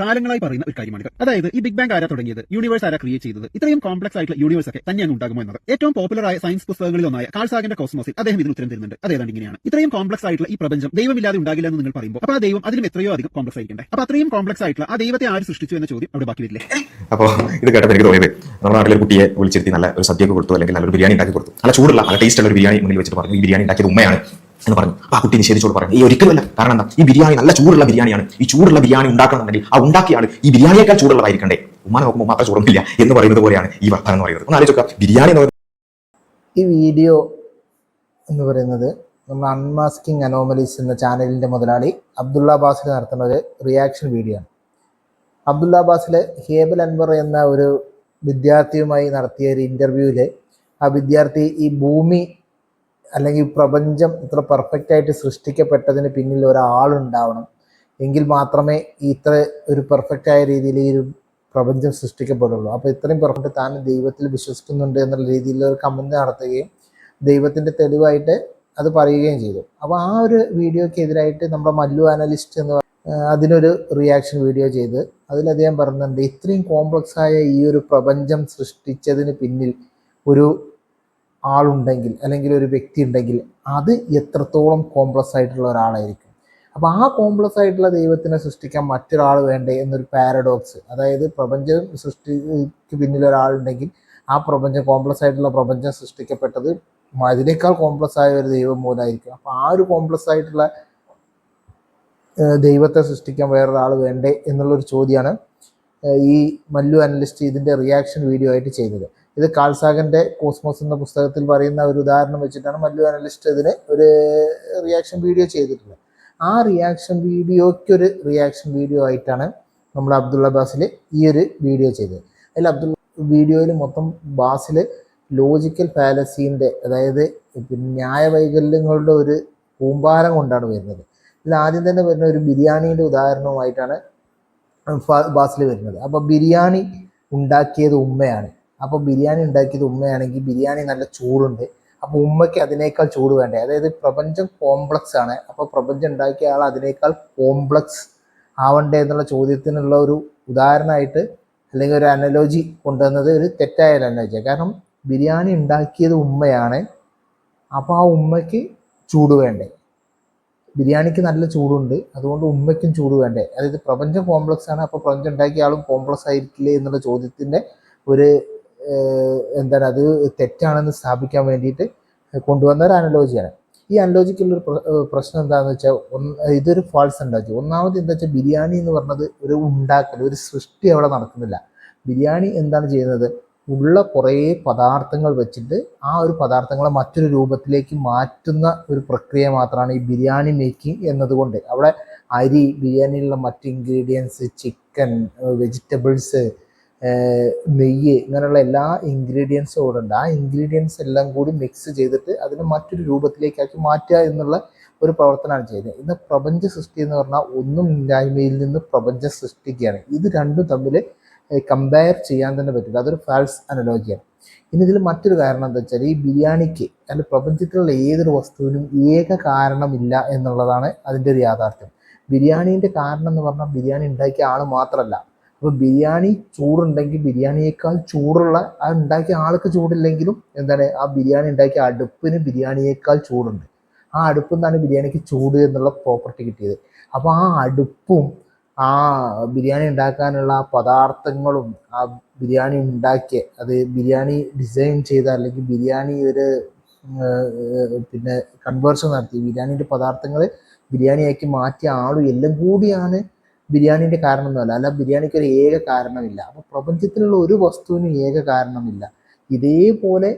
കാലങ്ങളായി പറയുന്ന ഒരു കാര്യമാണ് അതായത് ഈ ബിഗ് ബാങ്ക് ആരാ തുടങ്ങിയത്? യൂണിവേഴ്സ് ആരാ ക്രിയേറ്റ് ചെയ്തത്? ഇത്രയും കോംപ്ലക്സ് ആയിട്ടുള്ള യൂണിവേഴ്സ് ഒക്കെ തന്നെയാണ് ഉണ്ടാകുമോ എന്നത്. ഏറ്റവും പോപ്പുലർ ആയ സയൻസ് പുസ്തകങ്ങളിൽ ഒന്നായ കാൾസാഗന്റെ കോസ്മോസിൽ അദ്ദേഹം ഇതിന് ഉത്തരം തരുന്നുണ്ട്. അതേതാണ് ഇങ്ങനെയാണ്. ഇത്രയും കോംപ്ലക്സ് ആയിട്ടുള്ള ഈ പ്രപഞ്ചം ദൈവമില്ലാതെ ഉണ്ടാകില്ല എന്ന് നിങ്ങൾ പറയുമ്പോൾ അപ്പോൾ ആ ദൈവം അതിലും എത്രയോ അധികം കോംപ്ലക്സ് ആയിരിക്കണ്ടേ? അപ്പോൾ അത്രയും കോംപ്ലക്സ് ആയിട്ടുള്ള ആ ദൈവത്തെ ആര് സൃഷ്ടിച്ചു എന്ന ചോദ്യം അവിടെ ബാക്കി വരില്ലേ? അപ്പോൾ ഇത് കേട്ടപ്പോൾ എനിക്ക് തോന്നിയത് നമ്മുടെ നാട്ടിലെ കുട്ടിയെ വിളിച്ചിരുത്തി നല്ല ഒരു സദ്യയൊക്കെ കൊടുത്തു അല്ലെങ്കിൽ നല്ലൊരു ബിരിയാണി ഉണ്ടാക്കി കൊടുത്തു. നല്ല ചൂടുള്ള നല്ല ടേസ്റ്റ് ഉള്ള ഒരു ബിരിയാണി മുന്നിൽ വെച്ചിട്ട് പറഞ്ഞു. ഈ ബിരിയാണി ഉണ്ടാക്കിയത് ഉമ്മയാണ്. എന്ന് പറഞ്ഞു. ആ കുട്ടി നിഷേധിച്ചോട് പറഞ്ഞു. ഈ ഒരിക്കലുമല്ല. കാരണം എന്താ? ഈ ബിരിയാണി നല്ല ചൂടുള്ള ബിരിയാണിയാണ്. ഈ ചൂടുള്ള ബിരിയാണി ഉണ്ടാക്കണമെന്നുണ്ടെങ്കിൽ ആ ഉണ്ടാക്കിയ ആൾ ഈ ബിരിയാണിയേക്കാൾ ചൂടുള്ളതായിരിക്കണ്ടേ? ഉമ്മ നോക്കുമ്പോൾ മാത്രം ചൂടൊന്നുമില്ല എന്ന് പറയുന്നത് പോലെയാണ് ഈ വർത്തമാനം എന്ന് പറയുന്നത്. ഒന്ന് ആലോചിക്കുക ബിരിയാണി എന്ന് ഈ വീഡിയോ എന്ന് പറയുന്നത് നമ്മൾ അൺമാസ്കിംഗ് അനോമലീസ് എന്ന ചാനലിന്റെ മുതലാളി അബ്ദുള്ള ബാസിൽ നടത്തുന്ന ഒരു റിയാക്ഷൻ വീഡിയോ ആണ്. അബ്ദുള്ള ബാസിൽ ഹേബൽ അൻവർ എന്ന ഒരു വിദ്യാർത്ഥിയുമായി നടത്തിയ ഒരു ഇന്റർവ്യൂവിൽ ആ വിദ്യാർത്ഥി ഈ ഭൂമി അല്ലെങ്കിൽ പ്രപഞ്ചം ഇത്ര പെർഫെക്റ്റ് ആയിട്ട് സൃഷ്ടിക്കപ്പെട്ടതിന് പിന്നിൽ ഒരാളുണ്ടാവണം. എങ്കിൽ മാത്രമേ ഇത്ര ഒരു പെർഫെക്റ്റ് ആയ രീതിയിൽ ഈ ഒരു പ്രപഞ്ചം സൃഷ്ടിക്കപ്പെടുള്ളൂ. അപ്പോൾ ഇത്രയും പെർഫെക്റ്റ് താൻ ദൈവത്തിൽ വിശ്വസിക്കുന്നുണ്ട് എന്നുള്ള രീതിയിൽ ഒരു കമന്റ് നടത്തുകയും ദൈവത്തിന്റെ തെളിവായിട്ട് അത് പറയുകയും ചെയ്തു. അപ്പോൾ ആ ഒരു വീഡിയോയ്ക്ക് എതിരായിട്ട് നമ്മുടെ മല്ലു അനലിസ്റ്റ് എന്ന് അതിനൊരു റിയാക്ഷൻ വീഡിയോ ചെയ്ത് അതിൽ അദ്ദേഹം ഇത്രയും കോംപ്ലക്സ് ആയ ഈ ഒരു പ്രപഞ്ചം സൃഷ്ടിച്ചതിന് പിന്നിൽ ഒരു ആളുണ്ടെങ്കിൽ അല്ലെങ്കിൽ ഒരു വ്യക്തി ഉണ്ടെങ്കിൽ അത് എത്രത്തോളം കോംപ്ലക്സ് ആയിട്ടുള്ള ഒരാളായിരിക്കും. അപ്പോൾ ആ കോംപ്ലക്സ് ആയിട്ടുള്ള ദൈവത്തിനെ സൃഷ്ടിക്കാൻ മറ്റൊരാൾ വേണ്ടേ എന്നൊരു പാരഡോക്സ് അതായത് പ്രപഞ്ചം സൃഷ്ടിക്ക് പിന്നിൽ ഒരാളുണ്ടെങ്കിൽ ആ പ്രപഞ്ചം കോംപ്ലക്സ് ആയിട്ടുള്ള പ്രപഞ്ചം സൃഷ്ടിക്കപ്പെട്ടത് അതിനേക്കാൾ കോംപ്ലക്സ് ആയ ഒരു ദൈവം മൂലമായിരിക്കും. അപ്പോൾ ആ ഒരു കോംപ്ലക്സ് ആയിട്ടുള്ള ദൈവത്തെ സൃഷ്ടിക്കാൻ വേറൊരാൾ വേണ്ടേ എന്നുള്ളൊരു ചോദ്യമാണ് ഈ മല്ലു അനലിസ്റ്റ് ഇതിന്റെ റിയാക്ഷൻ വീഡിയോ ആയിട്ട് ചെയ്തത്. ഇത് കാൾസാഗന്റെ കോസ്മോസ് എന്ന പുസ്തകത്തിൽ പറയുന്ന ഒരു ഉദാഹരണം വെച്ചിട്ടാണ് മല്ലു അനലിസ്റ്റ് ഇതിന് ഒരു റിയാക്ഷൻ വീഡിയോ ചെയ്തിട്ടുള്ളത്. ആ റിയാക്ഷൻ വീഡിയോയ്ക്കൊരു റിയാക്ഷൻ വീഡിയോ ആയിട്ടാണ് നമ്മൾ അബ്ദുള്ള ബാസിൽ ഈ ഒരു വീഡിയോ ചെയ്തത്. അതിൽ അബ്ദുള്ള വീഡിയോയിൽ മൊത്തം ബാസിൽ ലോജിക്കൽ ഫാലസീന്റെ അതായത് ന്യായവൈകല്യങ്ങളുടെ ഒരു കൂമ്പാരം കൊണ്ടാണ് വരുന്നത്. ഇതിൽ ആദ്യം തന്നെ വരുന്ന ഒരു ബിരിയാണീന്റെ ഉദാഹരണവുമായിട്ടാണ് ബാസിൽ വരുന്നത്. അപ്പോൾ ബിരിയാണി ഉണ്ടാക്കിയത് ഉമ്മയാണ്. അപ്പോൾ ബിരിയാണി ഉണ്ടാക്കിയത് ഉമ്മയാണെങ്കിൽ ബിരിയാണി നല്ല ചൂടുണ്ട്. അപ്പോൾ ഉമ്മയ്ക്ക് അതിനേക്കാൾ ചൂട് വേണ്ടേ? അതായത് പ്രപഞ്ചം കോംപ്ലക്സ് ആണ്. അപ്പോൾ പ്രപഞ്ചം ഉണ്ടാക്കിയ ആൾ അതിനേക്കാൾ കോംപ്ലക്സ് ആവണ്ടേ എന്നുള്ള ചോദ്യത്തിനുള്ള ഒരു ഉദാഹരണമായിട്ട് അല്ലെങ്കിൽ ഒരു അനലോജി കൊണ്ടുവന്നത് ഒരു തെറ്റായ ഒരു അനലോജിയാണ് കാരണം ബിരിയാണി ഉണ്ടാക്കിയത് ഉമ്മയാണ്. അപ്പോൾ ആ ഉമ്മയ്ക്ക് ചൂട് വേണ്ടേ? ബിരിയാണിക്ക് നല്ല ചൂടുണ്ട്. അതുകൊണ്ട് ഉമ്മയ്ക്കും ചൂട് വേണ്ടേ? അതായത് പ്രപഞ്ചം കോംപ്ലക്സ് ആണ്. അപ്പോൾ പ്രപഞ്ചം ഉണ്ടാക്കിയ ആളും കോംപ്ലക്സ് ആയിരിക്കില്ലേ എന്നുള്ള ചോദ്യത്തിന്റെ ഒരു എന്താണ് അത് തെറ്റാണെന്ന് സ്ഥാപിക്കാൻ വേണ്ടിയിട്ട് കൊണ്ടുവന്ന ഒരു അനലോജിയാണ്. ഈ അനലോജിക്കുള്ള ഒരു പ്രശ്നം എന്താണെന്ന് വെച്ചാൽ ഒന്ന് ഇതൊരു ഫാൾസ് ഉണ്ടാക്കി ഒന്നാമത് എന്താ വെച്ചാൽ ബിരിയാണി എന്ന് പറഞ്ഞത് ഒരു ഉണ്ടാക്കൽ ഒരു സൃഷ്ടി അവിടെ നടക്കുന്നില്ല. ബിരിയാണി എന്താണ് ചെയ്യുന്നത്? ഉള്ള കുറേ പദാർത്ഥങ്ങൾ വെച്ചിട്ട് ആ ഒരു പദാർത്ഥങ്ങളെ മറ്റൊരു രൂപത്തിലേക്ക് മാറ്റുന്ന ഒരു പ്രക്രിയ മാത്രമാണ് ഈ ബിരിയാണി മേക്കിംഗ് എന്നതുകൊണ്ട്. അവിടെ അരി ബിരിയാണിയിലുള്ള മറ്റ് ഇൻഗ്രീഡിയൻസ് ചിക്കൻ വെജിറ്റബിൾസ് നെയ്യ് ഇങ്ങനെയുള്ള എല്ലാ ഇൻഗ്രീഡിയൻസും കൂടെ ഉണ്ട് ആ ഇൻഗ്രീഡിയൻസ് എല്ലാം കൂടി മിക്സ് ചെയ്തിട്ട് അതിനെ മറ്റൊരു രൂപത്തിലേക്കാക്കി മാറ്റുക എന്നുള്ള ഒരു പ്രവർത്തനമാണ് ചെയ്യുന്നത്. ഇന്ന് പ്രപഞ്ച സൃഷ്ടി എന്ന് പറഞ്ഞാൽ ഒന്നും ഇല്ലായ്മയിൽ നിന്ന് പ്രപഞ്ചം സൃഷ്ടിക്കുകയാണ്. ഇത് രണ്ടും തമ്മിൽ കമ്പയർ ചെയ്യാൻ തന്നെ പറ്റില്ല. അതൊരു ഫാൾസ് അനലോജിയാണ് ഇനി ഇതിൽ മറ്റൊരു കാരണം എന്താ വെച്ചാൽ ഈ ബിരിയാണിക്ക് അല്ലെങ്കിൽ പ്രപഞ്ചത്തിലുള്ള ഏതൊരു വസ്തുവിനും ഏക കാരണമില്ല എന്നുള്ളതാണ് അതിന്റെ ഒരു യാഥാർത്ഥ്യം. ബിരിയാണീന്റെ കാരണം എന്ന് പറഞ്ഞാൽ ബിരിയാണി ഉണ്ടാക്കിയ ആൾ മാത്രമല്ല. അപ്പോൾ ബിരിയാണി ചൂടുണ്ടെങ്കിൽ ബിരിയാണിയേക്കാൾ ചൂടുള്ള ആ ഉണ്ടാക്കിയ ആൾക്ക് ചൂടില്ലെങ്കിലും എന്താണ് ആ ബിരിയാണി ഉണ്ടാക്കിയ അടുപ്പിന് ബിരിയാണിയേക്കാൾ ചൂടുണ്ട്. ആ അടുപ്പിൽ നിന്നാണ് ബിരിയാണിക്ക് ചൂട് എന്നുള്ള പ്രോപ്പർട്ടി കിട്ടിയത്. അപ്പോൾ ആ അടുപ്പും ആ ബിരിയാണി ഉണ്ടാക്കാനുള്ള ആ പദാർത്ഥങ്ങളും ആ ബിരിയാണി ഉണ്ടാക്കിയ അത് ബിരിയാണി ഡിസൈൻ ചെയ്ത അല്ലെങ്കിൽ ബിരിയാണി ഒരു പിന്നെ കൺവേർഷൻ നടത്തി ബിരിയാണിന്റെ പദാർത്ഥങ്ങൾ ബിരിയാണിയാക്കി മാറ്റിയ ആളും എല്ലാം കൂടിയാണ് ബിരിയാണീന്റെ കാരണമൊന്നുമല്ല. അല്ല ബിരിയാണിക്ക് ഒരു ഏക കാരണമില്ല. അപ്പോൾ പ്രപഞ്ചത്തിലുള്ള ഒരു വസ്തുവിനും ഏക കാരണമില്ല. ഇതേപോലെ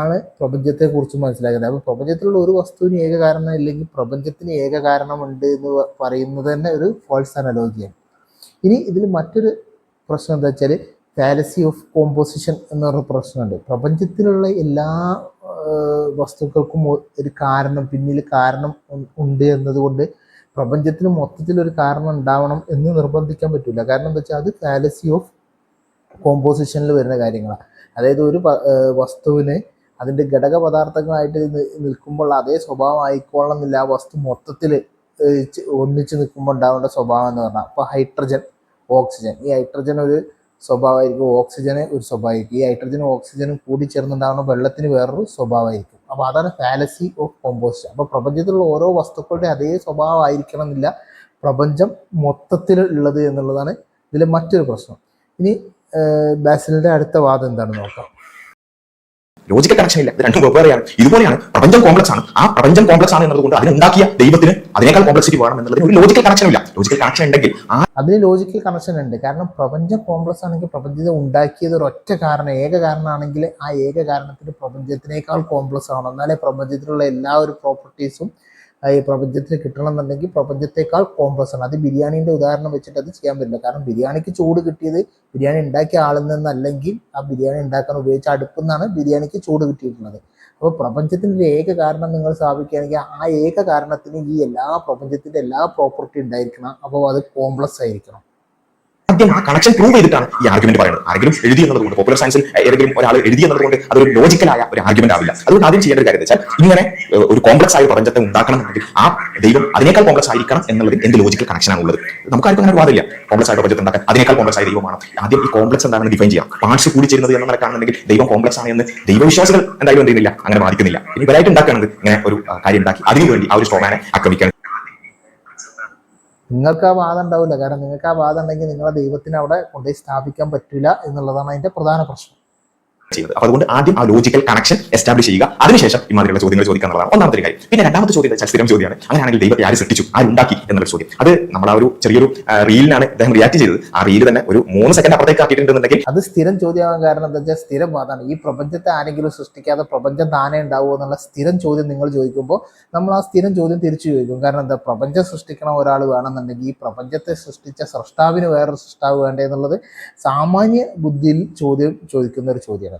ആണ് പ്രപഞ്ചത്തെക്കുറിച്ച് മനസ്സിലാക്കുന്നത്. അപ്പോൾ പ്രപഞ്ചത്തിലുള്ള ഒരു വസ്തുവിന് ഏക കാരണം ഇല്ലെങ്കിൽ പ്രപഞ്ചത്തിന് ഏക കാരണമുണ്ട് എന്ന് പറയുന്നത് തന്നെ ഒരു ഫോൾസ് അനലോജിയാണ് ഇനി ഇതിൽ മറ്റൊരു പ്രശ്നം എന്താ വെച്ചാൽ ഫാലസി ഓഫ് കോമ്പോസിഷൻ എന്ന് പറഞ്ഞ പ്രശ്നമുണ്ട്. പ്രപഞ്ചത്തിലുള്ള എല്ലാ വസ്തുക്കൾക്കും ഒരു കാരണം പിന്നിൽ കാരണം ഉണ്ട് എന്നതുകൊണ്ട് പ്രപഞ്ചത്തിന് മൊത്തത്തിൽ ഒരു കാരണം ഉണ്ടാവണം എന്ന് നിർബന്ധിക്കാൻ പറ്റില്ല കാരണം എന്താ വെച്ചാൽ അത് ഫാലസി ഓഫ് കോമ്പോസിഷനിൽ വരുന്ന കാര്യങ്ങളാണ് അതായത് ഒരു വസ്തുവിനെ അതിന്റെ ഘടക പദാർത്ഥങ്ങളായിട്ട് നിൽക്കുമ്പോൾ അതേ സ്വഭാവം ആയിക്കോളണം എന്നില്ല. ആ വസ്തു മൊത്തത്തിൽ ഒന്നിച്ച് നിൽക്കുമ്പോൾ ഉണ്ടാവേണ്ട സ്വഭാവം എന്ന് പറഞ്ഞാൽ അപ്പോൾ ഹൈഡ്രജൻ ഓക്സിജൻ. ഈ ഹൈഡ്രജൻ ഒരു സ്വഭാവമായിരിക്കും ഓക്സിജന് ഒരു സ്വഭാവമായിരിക്കും. ഈ ഹൈഡ്രജനും ഓക്സിജനും കൂടി ചേർന്നുണ്ടാകുന്ന വെള്ളത്തിന് വേറൊരു സ്വഭാവമായിരിക്കും. അപ്പോൾ അതാണ് ഫാലസി ഓഫ് കോമ്പോസ്റ്റ് അപ്പോൾ പ്രപഞ്ചത്തിലുള്ള ഓരോ വസ്തുക്കളുടെ അതേ സ്വഭാവമായിരിക്കണം എന്നില്ല പ്രപഞ്ചം മൊത്തത്തിൽ ഉള്ളത് എന്നുള്ളതാണ് ഇതിലെ മറ്റൊരു പ്രശ്നം. ഇനി ബാസിലിന്റെ അടുത്ത വാദം എന്താണെന്ന് നോക്കാം. ലോജിക്കൽ കണക്ഷൻ ഇല്ല. ഇത് രണ്ടും വെവ്വേറെയാണ് ഇതുപോലെയാണ് പ്രപഞ്ചം കോംപ്ലക്സ് ആണ്. ആ പ്രപഞ്ചം കോംപ്ലക്സ് ആണ് എന്നതുകൊണ്ട് അതിനുണ്ടാക്കിയ ദൈവത്തിന് അതിനേക്കാൾ കോംപ്ലക്സിറ്റി വേണം എന്നുള്ളതിന് ഒരു ലോജിക്കൽ കണക്ഷൻ ഇല്ല. ലോജിക്കൽ കണക്ഷൻ ഉണ്ടെങ്കിൽ ആ അതിന് ലോജിക്കൽ കണക്ഷൻ ഉണ്ട്. കാരണം പ്രപഞ്ചം കോംപ്ലക്സ് ആണെങ്കിൽ പ്രപഞ്ചത്തെ ഉണ്ടാക്കിയത് ഒരു ഒറ്റ കാരണം ഏക കാരണമാണെങ്കിൽ ആ ഏക കാരണത്തിന് പ്രപഞ്ചത്തിനേക്കാൾ കോംപ്ലക്സ് ആണോ എന്നാലേ പ്രപഞ്ചത്തിലുള്ള എല്ലാ ഒരു പ്രോപ്പർട്ടീസും ഈ പ്രപഞ്ചത്തിന് കിട്ടണമെന്നുണ്ടെങ്കിൽ പ്രപഞ്ചത്തെക്കാൾ കോംപ്ലക്സ് ആണ്. അത് ബിരിയാണിന്റെ ഉദാഹരണം വെച്ചിട്ട് അത് ചെയ്യാൻ പറ്റില്ല. കാരണം ബിരിയാണിക്ക് ചൂട് കിട്ടിയത് ബിരിയാണി ഉണ്ടാക്കിയ ആളിൽ നിന്നല്ലെങ്കിൽ ആ ബിരിയാണി ഉണ്ടാക്കാൻ ഉപയോഗിച്ച അടുപ്പിൽ നിന്നാണ് ബിരിയാണിക്ക് ചൂട് കിട്ടിയിട്ടുള്ളത്. അപ്പോൾ പ്രപഞ്ചത്തിന്റെ ഒരു ഏക കാരണം നിങ്ങൾ സ്ഥാപിക്കുകയാണെങ്കിൽ ആ ഏക കാരണത്തിന് ഈ എല്ലാ പ്രപഞ്ചത്തിന്റെ എല്ലാ പ്രോപ്പർട്ടി ഉണ്ടായിരിക്കണം. അപ്പോൾ അത് കോംപ്ലക്സ് ആയിരിക്കണം. ആദ്യം ആ കണക്ഷൻ പ്രൂവ് ചെയ്തിട്ടാണ് ഈ ആർഗ്യുമെന്റ് പറയുന്നത്. ആരെങ്കിലും എഴുതി എന്നതുകൊണ്ട് പോപ്പുലർ സയൻസിൽ ഏതെങ്കിലും ഒരാൾ എഴുതി എന്നതുകൊണ്ട് അതൊരു ലോജിക്കലായ ഒരു ആർഗ്യുമെന്റ് ആവില്ല. അതുകൊണ്ട് ആദ്യം ചെയ്യേണ്ട ഒരു കാര്യം വെച്ചാൽ ഇങ്ങനെ ഒരു കോംപ്ലക്സ് ആയ പ്രപഞ്ചത്തെ ഉണ്ടാക്കണം എന്നുണ്ടെങ്കിൽ ആ ദൈവം അതിനേക്കാൾ കോംപ്ലക്സ് ആയിരിക്കണം എന്നുള്ളതിൽ എന്ത് ലോജിക്കൽ കണക്ഷൻ ആണുള്ളത് ഉള്ളത്? നമുക്ക് ആർക്കും അങ്ങനെ വാദമില്ല. കോംപ്ലക്സ് ആയ പ്രപഞ്ചത്തെ ഉണ്ടാക്കാൻ അതിനേക്കാൾ കോംപ്ലക്സ് ആയ ദൈവമാണ്. ആദ്യം ഈ കോംപ്ലക്സ് എന്താണെന്ന് ഡിഫൈൻ ചെയ്യാം പാർട്സ് കൂടി ചേരുന്നത് എന്ന നിലക്കാണെന്നുണ്ടെങ്കിൽ ദൈവം കോംപ്ലക്സ് ആണ് ദൈവവിശ്വാസികൾ എന്തായാലും എന്ത് അങ്ങനെ വാദിക്കുന്നില്ല. ഇനി ഇവരായിട്ട് ഉണ്ടാക്കുകയാണെങ്കിൽ ഇങ്ങനെ ഒരു കാര്യം ഉണ്ടാക്കി അതിനുവേണ്ടി ആ ഒരു സ്ട്രോമാനെ ആക്രമിക്കാൻ നിങ്ങൾക്ക് ആ വാദം ഉണ്ടാവില്ല. കാരണം നിങ്ങൾക്ക് ആ വാദം ഉണ്ടെങ്കിൽ നിങ്ങളെ ദൈവത്തിന് അവിടെ കൊണ്ടുപോയി സ്ഥാപിക്കാൻ പറ്റില്ല എന്നുള്ളതാണ് അതിന്റെ പ്രധാന പ്രശ്നം. ചെയ്യുന്നത് അപ്പൊ അതുകൊണ്ട് ആദ്യം ആ ലോജിക്കൽ കണക്ഷൻ എസ്റ്റാബ്ലിഷ് ചെയ്യുക. അതിനുശേഷം ഇമാതിരിയുള്ള മാതിരിയുള്ള ചോദ്യങ്ങൾ ചോദിക്കുക എന്നുള്ളതാണ് ഒന്നാമത്തെ കാര്യം. പിന്നെ രണ്ടാമത്തെ ചോദ്യം സ്ഥിരം ചോദ്യമാണ്. അങ്ങനെയാണെങ്കിൽ ദൈവത്തെ ആര് സൃഷ്ടിച്ചു? ആരുണ്ടാക്കി എന്നുള്ള ചോദ്യം. അത് നമ്മൾ ആ ഒരു ചെറിയൊരു റീലിനാണ് അദ്ദേഹം റിയാക്ട് ചെയ്തത്. ആ റീൽ തന്നെ ഒരു മൂന്ന് സെക്കൻഡ് അപ്പുറത്തേക്ക് ആക്കിയിട്ടുണ്ടെന്നുണ്ടെങ്കിൽ അത് സ്ഥിരം ചോദ്യമാകാൻ കാരണം എന്താ വെച്ചാൽ സ്ഥിരം അതാണ്. ഈ പ്രപഞ്ചത്തെ ആരെങ്കിലും സൃഷ്ടിക്കാതെ പ്രപഞ്ചം താനേ ഉണ്ടാവുമോ എന്നുള്ള സ്ഥിരം ചോദ്യം നിങ്ങൾ ചോദിക്കുമ്പോൾ നമ്മൾ ആ സ്ഥിരം ചോദ്യം തിരിച്ചു ചോദിക്കും. കാരണം എന്താ? പ്രപഞ്ചം സൃഷ്ടിക്കണ ഒരാൾ വേണമെന്നുണ്ടെങ്കിൽ ഈ പ്രപഞ്ചത്തെ സൃഷ്ടിച്ച സൃഷ്ടാവിന് വേറൊരു സൃഷ്ടാവ് വേണ്ടേ എന്നുള്ളത് സാമാന്യ ബുദ്ധിയിൽ ചോദ്യം ചോദിക്കുന്ന ഒരു ചോദ്യമാണ്.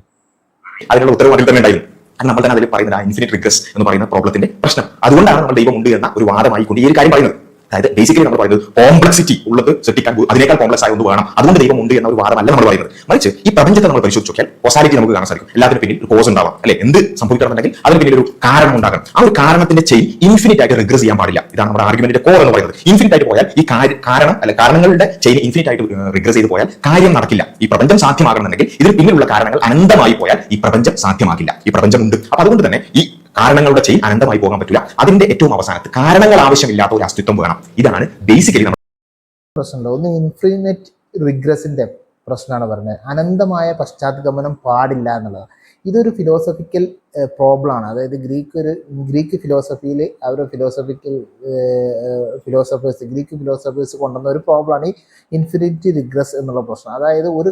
അതിനുള്ള ഉത്തരവ് അതിൽ തന്നെ ഉണ്ടായിരുന്നു. നമ്മൾ തന്നെ അതിൽ പറയുന്നത് ആ ഇൻഫിനിറ്റ് റിഗ്രസ് എന്ന് പറയുന്ന പ്രോബ്ലത്തിന്റെ പ്രശ്നം. അതുകൊണ്ടാണ് നമ്മൾ ദൈവം ഉണ്ട് എന്ന ഒരു വാദമായി കൊണ്ട് ഈ ഒരു കാര്യം പറയുന്നത്. അതായത് ബേസിക്കലി നമ്മൾ പറയുന്നത് കോംപ്ലക്സിറ്റി ഉള്ളത് സൃഷ്ടിക്കാൻ അതിനേക്കാൾ കോംപ്ലക്സ് ആയ ഒന്ന് വേണം. അതുകൊണ്ട് ദൈവം ഉണ്ട് എന്ന ഒരു വാദമല്ല നമ്മൾ പറയുന്നത്. മറിച്ച് ഈ പ്രപഞ്ചത്തെ നമ്മൾ പരിശോധിച്ച് നോക്കിയാൽ കോസാലിറ്റി നമുക്ക് കാണാൻ സാധിക്കും. എല്ലാത്തിനും പിന്നിൽ ഒരു കോസ് ഉണ്ടാവാം. അല്ലെ? എന്ത് സംഭവിക്കണമെന്നുണ്ടെങ്കിൽ അതിന് പിന്നിൽ ഒരു കാരണം ഉണ്ടാകണം. ആ ഒരു കാരണത്തിന്റെ ചെയിൻ ഇൻഫിനിറ്റ് ആയിട്ട് റിഗ്രസ് ചെയ്യാൻ പാടില്ല. ഇതാണ് നമ്മുടെ ആർഗ്യുമെന്റിന്റെ കോർ എന്ന് പറയുന്നത്. ഇൻഫിനിറ്റ് ആയിട്ട് പോയാൽ ഈ കാരണം അല്ലെ കാരണങ്ങളുടെ ചെയിൻ ഇൻഫിനിറ്റ് ആയിട്ട് റിഗ്രസ് ചെയ്ത് പോയാൽ കാര്യം നടക്കില്ല. ഈ പ്രപഞ്ചം സാധ്യമാകണമെന്നുണ്ടെങ്കിൽ ഇതിന് പിന്നിലുള്ള കാരണങ്ങൾ അനന്തമായി പോയാൽ ഈ പ്രപഞ്ചം സാധ്യമാകില്ല. ഈ പ്രപഞ്ചമുണ്ട്. അപ്പൊ അതുകൊണ്ട് തന്നെ ഈ കാരണങ്ങളുടെ ചെയ്യും അനന്തമായി പോകാൻ പറ്റില്ല അതിന്റെ ഏറ്റവും അവസാനത്ത് കാരണങ്ങൾ ആവശ്യമില്ലാത്ത ഒരു അസ്തിത്വം വേണം. ഇതാണ് ബേസിക്കലി നമ്മൾ പ്രശ്നമുണ്ട് ഒന്ന് ഇൻഫിനിറ്റ് റിഗ്രസിന്റെ പ്രശ്നമാണ് പറഞ്ഞത്. അനന്തമായ പശ്ചാത്തഗമനം പാടില്ല എന്നുള്ളത്. ഇതൊരു ഫിലോസഫിക്കൽ പ്രോബ്ലം ആണ്. അതായത് ഗ്രീക്ക് ഒരു ഗ്രീക്ക് ഫിലോസഫിയിൽ അവർ ഫിലോസഫിക്കൽ ഫിലോസഫേഴ്സ് ഗ്രീക്ക് ഫിലോസഫേഴ്സ് കൊണ്ടുവന്ന ഒരു പ്രോബ്ലമാണ് ഈ ഇൻഫിനിറ്റി റിഗ്രസ് എന്നുള്ള പ്രശ്നം. അതായത് ഒരു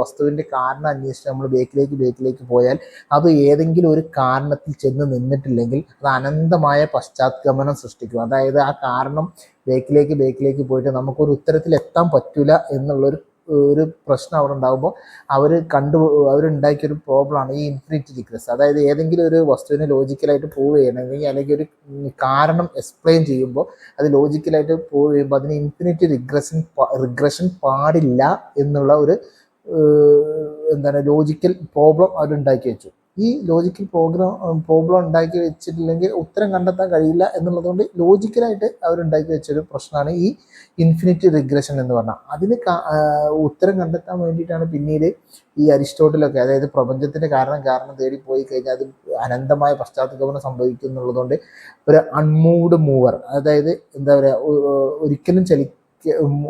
വസ്തുവിന്റെ കാരണം അന്വേഷിച്ച് നമ്മൾ ബേക്കിലേക്ക് ബേക്കിലേക്ക് പോയാൽ അത് ഏതെങ്കിലും ഒരു കാരണത്തിൽ ചെന്ന് നിന്നിട്ടില്ലെങ്കിൽ അത് അനന്തമായ പശ്ചാത്തഗമനം സൃഷ്ടിക്കും. അതായത് ആ കാരണം ബേക്കിലേക്ക് ബേക്കിലേക്ക് പോയിട്ട് നമുക്കൊരു ഉത്തരത്തിൽ എത്താൻ പറ്റില്ല എന്നുള്ളൊരു ഒരു പ്രശ്നം അവിടെ ഉണ്ടാകുമ്പോൾ അവർ കണ്ടു അവരുണ്ടാക്കിയൊരു പ്രോബ്ലമാണ് ഈ ഇൻഫിനിറ്റി ഡിഗ്രസ് അതായത് ഏതെങ്കിലും ഒരു വസ്തുവിനെ ലോജിക്കലായിട്ട് പ്രൂവ് ചെയ്യണമെങ്കിൽ അല്ലെങ്കിൽ ഒരു കാരണം എക്സ്പ്ലെയിൻ ചെയ്യുമ്പോൾ അത് ലോജിക്കലായിട്ട് പ്രൂവ് ചെയ്യുമ്പോൾ അതിന് ഇൻഫിനിറ്റി റിഗ്രഷൻ റിഗ്രഷൻ പാടില്ല എന്നുള്ള ഒരു എന്താണ് ലോജിക്കൽ പ്രോബ്ലം അവരുണ്ടാക്കി വെച്ചു. ഈ ലോജിക്കൽ പ്രോഗ്രാം പ്രോബ്ലം ഉണ്ടാക്കി വെച്ചിട്ടില്ലെങ്കിൽ ഉത്തരം കണ്ടെത്താൻ കഴിയില്ല എന്നുള്ളതുകൊണ്ട് ലോജിക്കലായിട്ട് അവരുണ്ടാക്കി വെച്ചൊരു പ്രശ്നമാണ് ഈ ഇൻഫിനിറ്റി റിഗ്രഷൻ എന്ന് പറഞ്ഞാൽ. അതിന് ഉത്തരം കണ്ടെത്താൻ വേണ്ടിയിട്ടാണ് പിന്നീട് ഈ അരിസ്റ്റോട്ടിലൊക്കെ അതായത് പ്രപഞ്ചത്തിന്റെ കാരണം കാരണം തേടി പോയി കഴിഞ്ഞാൽ അത് അനന്തമായ പശ്ചാത്തലഗമനം സംഭവിക്കും എന്നുള്ളതുകൊണ്ട് ഒരു അൺമൂവ്ഡ് മൂവർ അതായത് എന്താ പറയുക ഒരിക്കലും ചലിക്ക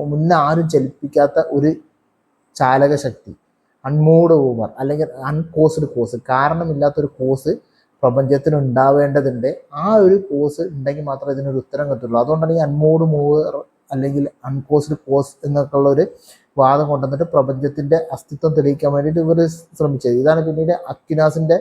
മുന്നേ ആരും ചലിപ്പിക്കാത്ത ഒരു ചാലക ശക്തി അൺമൂവ്ഡ് മൂവർ അല്ലെങ്കിൽ അൺകോസ്ഡ് കോസ് കാരണമില്ലാത്തൊരു കോസ് പ്രപഞ്ചത്തിന് ഉണ്ടാവേണ്ടതുണ്ട് ആ ഒരു കോസ് ഉണ്ടെങ്കിൽ മാത്രമേ ഇതിനൊരു ഉത്തരം കിട്ടുള്ളൂ അതുകൊണ്ടാണ് ഈ അൺമൂഡ് മൂവർ അല്ലെങ്കിൽ അൺകോസ്ഡ് കോസ് എന്നൊക്കെ ഉള്ള ഒരു വാദം കൊണ്ടുവന്നിട്ട് പ്രപഞ്ചത്തിന്റെ അസ്തിത്വം തെളിയിക്കാൻ വേണ്ടിയിട്ട് ഇവർ ശ്രമിച്ചത്. ഇതാണ് പിന്നീട് അക്വിനാസിന്റെ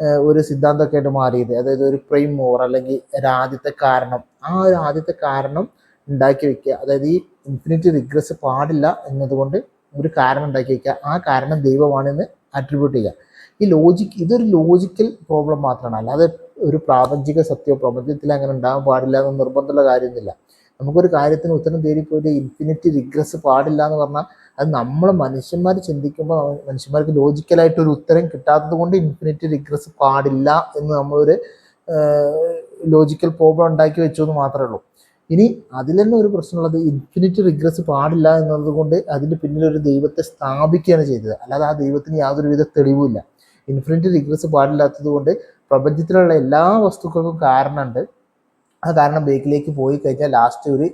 ഒരു സിദ്ധാന്തമൊക്കെ ആയിട്ട് മാറിയത്. അതായത് ഒരു പ്രൈം മൂവർ അല്ലെങ്കിൽ ഒരു ആദ്യത്തെ കാരണം. ആ ഒരു ആദ്യത്തെ കാരണം ഉണ്ടാക്കി വെക്കുക. അതായത് ഈ ഇൻഫിനിറ്റി റിഗ്രസ് പാടില്ല എന്നതുകൊണ്ട് ഒരു കാരണം ഉണ്ടാക്കി വയ്ക്കുക ആ കാരണം ദൈവമാണെന്ന് അട്രിബ്യൂട്ട് ചെയ്യുക. ഈ ലോജിക് ഇതൊരു ലോജിക്കൽ പ്രോബ്ലം മാത്രമാണ്. അല്ലാതെ ഒരു പ്രാപഞ്ചിക സത്യമോ പ്രപഞ്ചത്തിൽ അങ്ങനെ ഉണ്ടാകാൻ പാടില്ല എന്ന് നിർബന്ധമുള്ള കാര്യമൊന്നുമില്ല. നമുക്കൊരു കാര്യത്തിന് ഉത്തരം തേടിപ്പോയിട്ട് ഇൻഫിനിറ്റി റിഗ്രസ് പാടില്ല എന്ന് പറഞ്ഞാൽ അത് നമ്മൾ മനുഷ്യന്മാർ ചിന്തിക്കുമ്പോൾ മനുഷ്യന്മാർക്ക് ലോജിക്കലായിട്ട് ഒരു ഉത്തരം കിട്ടാത്തത് കൊണ്ട് ഇൻഫിനിറ്റി റിഗ്രസ് പാടില്ല എന്ന് നമ്മളൊരു ലോജിക്കൽ പ്രോബ്ലം ഉണ്ടാക്കി വെച്ചു എന്ന് മാത്രമേ ഉള്ളൂ. ഇനി അതിൽ തന്നെ ഒരു പ്രശ്നമുള്ളത് ഇൻഫിനിറ്റ് റിഗ്രസ് പാടില്ല എന്നുള്ളത് കൊണ്ട് അതിന്റെ പിന്നിൽ ഒരു ദൈവത്തെ സ്ഥാപിക്കുകയാണ് ചെയ്തത്. അല്ലാതെ ആ ദൈവത്തിന് യാതൊരുവിധ തെളിവുമില്ല. ഇൻഫിനിറ്റ് റിഗ്രസ് പാടില്ലാത്തത് കൊണ്ട് പ്രപഞ്ചത്തിലുള്ള എല്ലാ വസ്തുക്കൾക്കും കാരണമുണ്ട്. ആ കാരണം ബേക്കിലേക്ക് പോയി കഴിഞ്ഞാൽ ലാസ്റ്റ് ഒരു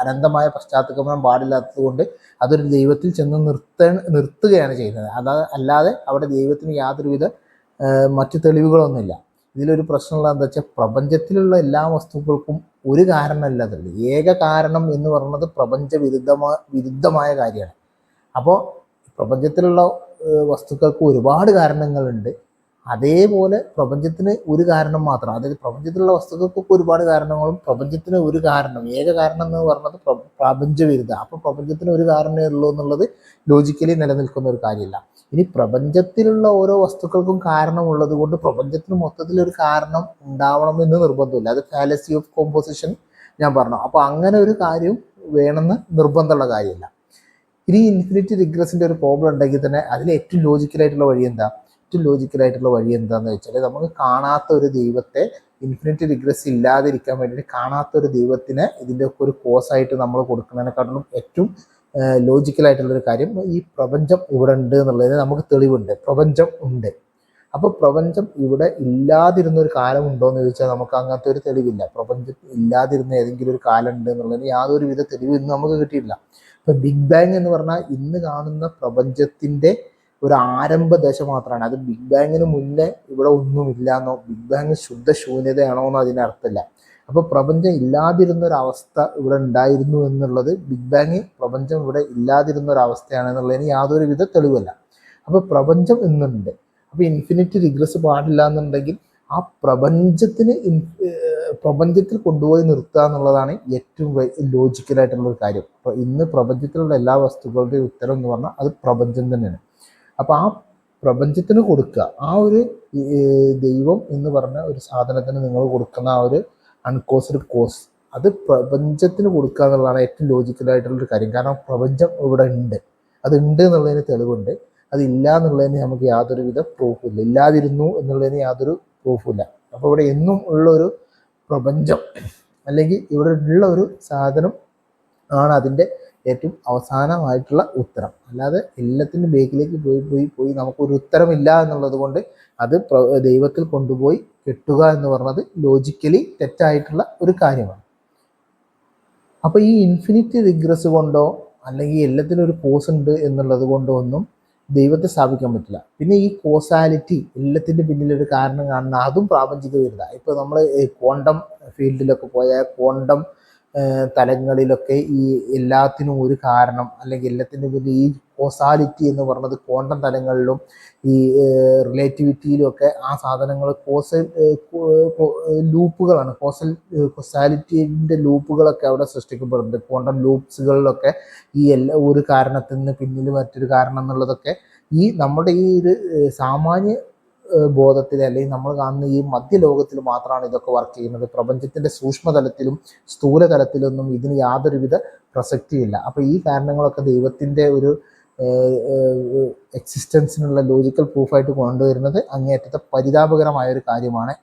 അനന്തമായ പശ്ചാത്തലം പാടില്ലാത്തത് കൊണ്ട് അതൊരു ദൈവത്തിൽ ചെന്ന് നിർത്ത നിർത്തുകയാണ് ചെയ്യുന്നത്. അതാ അല്ലാതെ അവിടെ ദൈവത്തിന് യാതൊരുവിധ മറ്റു തെളിവുകളൊന്നുമില്ല. ഇതിലൊരു പ്രശ്നമുള്ള എന്താ വെച്ചാൽ പ്രപഞ്ചത്തിലുള്ള എല്ലാ വസ്തുക്കൾക്കും ഒരു കാരണമല്ല അതുള്ളത് ഏക കാരണം എന്ന് പറയുന്നത് പ്രപഞ്ച വിരുദ്ധമായ വിരുദ്ധമായ കാര്യമാണ്. അപ്പോൾ പ്രപഞ്ചത്തിലുള്ള വസ്തുക്കൾക്ക് ഒരുപാട് കാരണങ്ങളുണ്ട്. അതേപോലെ പ്രപഞ്ചത്തിന് ഒരു കാരണം മാത്രം അതായത് പ്രപഞ്ചത്തിലുള്ള വസ്തുക്കൾക്കൊക്കെ ഒരുപാട് കാരണങ്ങളും പ്രപഞ്ചത്തിന് ഒരു കാരണം ഏക കാരണം എന്ന് പ്രപഞ്ചവിരുദ്ധ പ്രപഞ്ച വിരുദ്ധ അപ്പോൾ പ്രപഞ്ചത്തിന് ഒരു കാരണമേ ഉള്ളൂ എന്നുള്ളത് ലോജിക്കലി നിലനിൽക്കുന്ന ഒരു കാര്യമില്ല. ഇനി പ്രപഞ്ചത്തിലുള്ള ഓരോ വസ്തുക്കൾക്കും കാരണമുള്ളത് കൊണ്ട് പ്രപഞ്ചത്തിന് മൊത്തത്തിൽ ഒരു കാരണം ഉണ്ടാവണം ഉണ്ടാവണമെന്ന് നിർബന്ധമില്ല. അത് ഫാലസി ഓഫ് കോമ്പോസിഷൻ ഞാൻ പറഞ്ഞു. അപ്പോൾ അങ്ങനെ ഒരു കാര്യം വേണമെന്ന് നിർബന്ധമുള്ള കാര്യമില്ല. ഇനി ഇൻഫിനിറ്റി റിഗ്രസിന്റെ ഒരു പ്രോബ്ലം ഉണ്ടെങ്കിൽ തന്നെ അതിൽ ഏറ്റവും ലോജിക്കലായിട്ടുള്ള വഴി എന്താ? ഏറ്റവും ലോജിക്കലായിട്ടുള്ള വഴി എന്താന്ന് വെച്ചാൽ നമുക്ക് കാണാത്ത ഒരു ദൈവത്തെ ഇൻഫിനിറ്റി റിഗ്രസ് ഇല്ലാതിരിക്കാൻ വേണ്ടിയിട്ട് കാണാത്ത ഒരു ദൈവത്തിന് ഇതിന്റെ ഒക്കെ ഒരു കോസായിട്ട് നമ്മൾ കൊടുക്കുന്നതിനെക്കാട്ടിലും ഏറ്റവും ലോജിക്കലായിട്ടുള്ള ഒരു കാര്യം ഈ പ്രപഞ്ചം ഇവിടെ ഉണ്ട് എന്നുള്ളതിന് നമുക്ക് തെളിവുണ്ട്. പ്രപഞ്ചം ഉണ്ട്. അപ്പോൾ പ്രപഞ്ചം ഇവിടെ ഇല്ലാതിരുന്ന ഒരു കാലം ഉണ്ടോ എന്ന് ചോദിച്ചാൽ നമുക്ക് അങ്ങനത്തെ ഒരു തെളിവില്ല. പ്രപഞ്ചം ഇല്ലാതിരുന്ന ഏതെങ്കിലും ഒരു കാലം ഉണ്ട് എന്നുള്ളതിന് യാതൊരു വിധ തെളിവ് ഇന്ന് നമുക്ക് കിട്ടിയിട്ടില്ല. ഇപ്പം ബിഗ് ബാങ് എന്ന് പറഞ്ഞാൽ ഇന്ന് കാണുന്ന പ്രപഞ്ചത്തിന്റെ ഒരു ആരംഭ ദശ മാത്രമാണ്. അത് ബിഗ് ബാങ്ങിന് മുന്നേ ഇവിടെ ഒന്നുമില്ല എന്നോ ബിഗ് ബാങ് ശുദ്ധ ശൂന്യതയാണോ എന്നോ അതിന് അർത്ഥമില്ല അപ്പൊ പ്രപഞ്ചം ഇല്ലാതിരുന്ന ഒരു അവസ്ഥ ഇവിടെ ഉണ്ടായിരുന്നു എന്നുള്ളത് ബിഗ് ബാങ് പ്രപഞ്ചം ഇവിടെ ഇല്ലാതിരുന്ന ഒരു അവസ്ഥയാണ് എന്നുള്ളതിന് യാതൊരു വിധ തെളിവല്ല. അപ്പൊ പ്രപഞ്ചം എന്നുണ്ട്. അപ്പൊ ഇൻഫിനിറ്റ് റിഗ്രസ് പാടില്ല എന്നുണ്ടെങ്കിൽ ആ പ്രപഞ്ചത്തിന് പ്രപഞ്ചത്തിൽ കൊണ്ടുപോയി നിർത്തുക എന്നുള്ളതാണ് ഏറ്റവും ലോജിക്കലായിട്ടുള്ള ഒരു കാര്യം. അപ്പൊ ഇന്ന് പ്രപഞ്ചത്തിലുള്ള എല്ലാ വസ്തുക്കളുടെയും ഉത്തരം എന്ന് പറഞ്ഞാൽ അത് പ്രപഞ്ചം തന്നെയാണ്. അപ്പൊ ആ പ്രപഞ്ചത്തിന് കൊടുക്കുക. ആ ഒരു ദൈവം എന്ന് പറഞ്ഞ ഒരു സാധനത്തിന് നിങ്ങൾ കൊടുക്കുന്ന ആ ഒരു അൺകോസ്ഡ് കോസ് അത് പ്രപഞ്ചത്തിന് കൊടുക്കുക എന്നുള്ളതാണ് ഏറ്റവും ലോജിക്കലായിട്ടുള്ള ഒരു കാര്യം. കാരണം പ്രപഞ്ചം ഇവിടെ ഉണ്ട്. അത് ഉണ്ട് എന്നുള്ളതിന് തെളിവുണ്ട്. അതില്ല എന്നുള്ളതിന് നമുക്ക് യാതൊരുവിധ പ്രൂഫും പ്രൂഫില്ല ഇല്ലാതിരുന്നു എന്നുള്ളതിന് യാതൊരു പ്രൂഫില്ല അപ്പോൾ ഇവിടെ എന്നും ഉള്ള ഒരു പ്രപഞ്ചം അല്ലെങ്കിൽ ഇവിടെ ഉള്ള ഒരു സാധനം ആണ് അതിന്റെ ഏറ്റവും അവസാനമായിട്ടുള്ള ഉത്തരം. അല്ലാതെ എല്ലാത്തിന്റെ ബേക്കിലേക്ക് പോയി പോയി പോയി നമുക്കൊരു ഉത്തരമില്ല എന്നുള്ളത് കൊണ്ട് അത് ദൈവത്തിൽ കൊണ്ടുപോയി കെട്ടുക എന്ന് പറഞ്ഞത് ലോജിക്കലി തെറ്റായിട്ടുള്ള ഒരു കാര്യമാണ്. അപ്പോൾ ഈ ഇൻഫിനിറ്റി റിഗ്രസ് കൊണ്ടോ അല്ലെങ്കിൽ എല്ലാത്തിനും ഒരു കോസ് ഉണ്ട് എന്നുള്ളത് കൊണ്ടോ ഒന്നും ദൈവത്തെ സ്ഥാപിക്കാൻ പറ്റില്ല. പിന്നെ ഈ കോസാലിറ്റി എല്ലാത്തിന്റെ പിന്നിലൊരു കാരണം കാണുന്ന അതും പ്രാപഞ്ചിക വരുന്ന ഇപ്പോൾ നമ്മൾ ക്വാണ്ടം ഫീൽഡിലൊക്കെ പോയാൽ ക്വാണ്ടം തലങ്ങളിലൊക്കെ ഈ എല്ലാത്തിനും ഒരു കാരണം അല്ലെങ്കിൽ എല്ലാത്തിന്റെ പിന്നെ ഈ കോസാലിറ്റി എന്ന് പറഞ്ഞത് ക്വാണ്ടം തലങ്ങളിലും ഈ റിലേറ്റിവിറ്റിയിലും ഒക്കെ ആ സാധനങ്ങൾ കോസൽ ലൂപ്പുകളാണ്. കോസൽ കൊസാലിറ്റിന്റെ ലൂപ്പുകളൊക്കെ അവിടെ സൃഷ്ടിക്കപ്പെടുന്നുണ്ട്. ക്വാണ്ടം ലൂപ്സുകളിലൊക്കെ ഈ എല്ലാ ഒരു കാരണത്തിന് പിന്നിൽ മറ്റൊരു കാരണം എന്നുള്ളതൊക്കെ ഈ നമ്മുടെ ഈ ഒരു സാമാന്യ ബോധത്തിൽ അല്ലെങ്കിൽ നമ്മൾ കാണുന്ന ഈ മധ്യലോകത്തിൽ മാത്രമാണ് ഇതൊക്കെ വർക്ക് ചെയ്യുന്നത്. പ്രപഞ്ചത്തിന്റെ സൂക്ഷ്മതലത്തിലും സ്ഥൂലതലത്തിലൊന്നും ഇതിന് യാതൊരുവിധ പ്രസക്തിയില്ല. അപ്പൊ ഈ കാരണങ്ങളൊക്കെ ദൈവത്തിന്റെ ഒരു എക്സിസ്റ്റൻസിനുള്ള ലോജിക്കൽ പ്രൂഫായിട്ട് കൊണ്ടുവരുന്നത് അങ്ങേയറ്റത്തെ പരിതാപകരമായ ഒരു കാര്യമാണ്